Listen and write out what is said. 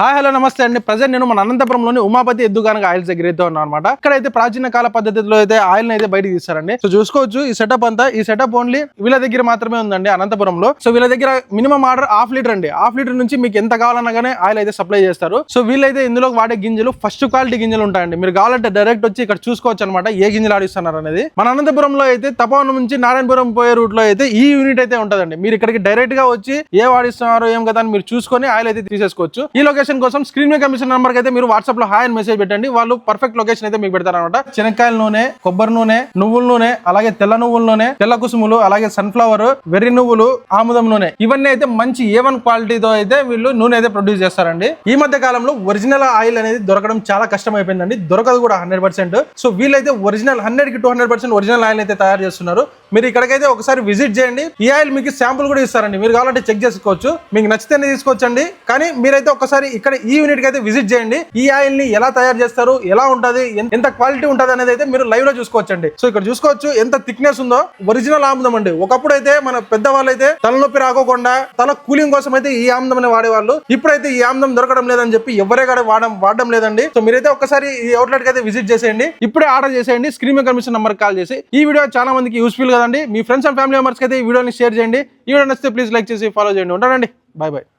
Hi hello నమస్తే అండి. Present నేను మన అనంతపురంలోని ఉమాపతి ఎద్దుగానక ఆయిల్స్ దగ్గర అయితే ఉన్నాను అనమాట ఇక్కడ అయితే ప్రాచీన కాల పద్ధతిలో అయితే ఆయిల్ అయితే బయటకు తీస్తారండి. సో చూసుకోవచ్చు ఈ సెటప్ అంతా ఈ సెటప్ ఓన్లీ వీళ్ళ దగ్గర మాత్రమే ఉందండి అనంతపురంలో. సో వీళ్ళ దగ్గర మినిమం ఆర్డర్ హాఫ్ లీటర్ అండి. హాఫ్ లీటర్ నుంచి మీకు ఎంత కావాలన్నా కానీ ఆయిల్ అయితే సప్లై చేస్తారు. సో వీళ్ళైతే ఇందులో వాడే గింజలు ఫస్ట్ క్వాలిటీ గింజలు ఉంటాయండి. మీరు కావాలంటే డైరెక్ట్ వచ్చి ఇక్కడ చూసుకోవచ్చు అనమాట ఏ గింజలు ఆడిస్తున్నారు అనేది. మన అనంతపురంలో అయితే తపోవనం నుంచి నారాయణపురం పోయే రూట్లో అయితే ఈ యూనిట్ అయితే ఉంటదండి. మీరు ఇక్కడికి డైరెక్ట్గా వచ్చి ఏ వాడిస్తున్నారు ఏం కదా అని మీరు చూసుకొని ఆయిల్ అయితే తీసేసుకోవచ్చు. ఈ లొకేషన్ కోసం స్క్రీన్ మీద కమిషన్ నెంబర్ అయితే మీరు వాట్సాప్లో హాయ్ అని మెసేజ్ పెట్టండి. వాళ్ళు పర్ఫెక్ట్ లొకేషన్ అయితే మీకు పెడతారు అనమాట శనక్కాయల నూనె కొబ్బరి నూనె నువ్వుల నూనె అలాగే తెల్ల నువ్వుల నూనె తెల్ల కుసుములు అలాగే సన్ఫ్లవర్ వెర్రి నువ్వులు ఆముదం నూనె. ఇవన్నీ అయితే మంచి ఏ వన్ క్వాలిటీతో అయితే వీళ్ళు నూనె అయితే ప్రొడ్యూస్ చేస్తారండి. ఈ మధ్య కాలంలో ఒరిజినల్ ఆయిల్ అనేది దొరకడం చాలా కష్టం అయిపోయిందండి దొరకదు కూడా హండ్రెడ్ పర్సెంట్ సో వీళ్ళైతే ఒరిజినల్ హండ్రెడ్కి two hundred percent original oil అయితే తయారు చేస్తున్నారు. మీరు ఇక్కడికైతే ఒకసారి విజిట్ చేయండి. ఈ ఆయిల్ మీకు శాంపుల్ కూడా ఇస్తారండి. మీరు కావాలంటే చెక్ చేసుకోవచ్చు. మీకు నచ్చితేనే తీసుకోవచ్చండి. కానీ మీరైతే ఒకసారి ఇక్కడ ఈ యూనిట్కి అయితే విజిట్ చేయండి. ఈ ఆయిల్ని ఎలా తయారు చేస్తారు ఎలా ఉంటది ఎంత క్వాలిటీ ఉంటది అనేది అయితే మీరు లైవ్లో చూసుకోవచ్చండి. సో ఇక్కడ చూసుకోవచ్చు ఎంత థిక్నెస్ ఉందో. ఒరిజినల్ ఆముదం అండి. ఒకప్పుడు అయితే మన పెద్దవాళ్ళు అయితే తలనొప్పి రాకోకుండా తల కూలింగ్ కోసం అయితే ఈ ఆముదం అని వాడేవాళ్ళు. ఇప్పుడైతే ఈ ఆముదం దొరకడం లేదని చెప్పి ఎవరే కూడా వాడడం వాడడం లేదండి. సో మీరైతే ఒకసారి ఈ అవుట్లెట్ అయితే విజిట్ చేసేయండి. ఇప్పుడే ఆర్డర్ చేసేయండి. స్క్రీన్ మీద కమిషన్ నంబర్ కాల్ చేసి. ఈ వీడియో చాలా మందికి యూస్ఫుల్ కదండి. మీ ఫ్రెండ్స్ అండ్ ఫ్యామిలీ మెంబర్స్కి అయితే ఈ వీడియోని షేర్ చేయండి. ఈ వీడియో నచ్చితే ప్లీజ్ లైక్ చేసి ఫాలో చేయండి. ఉంటానండి. Bye bye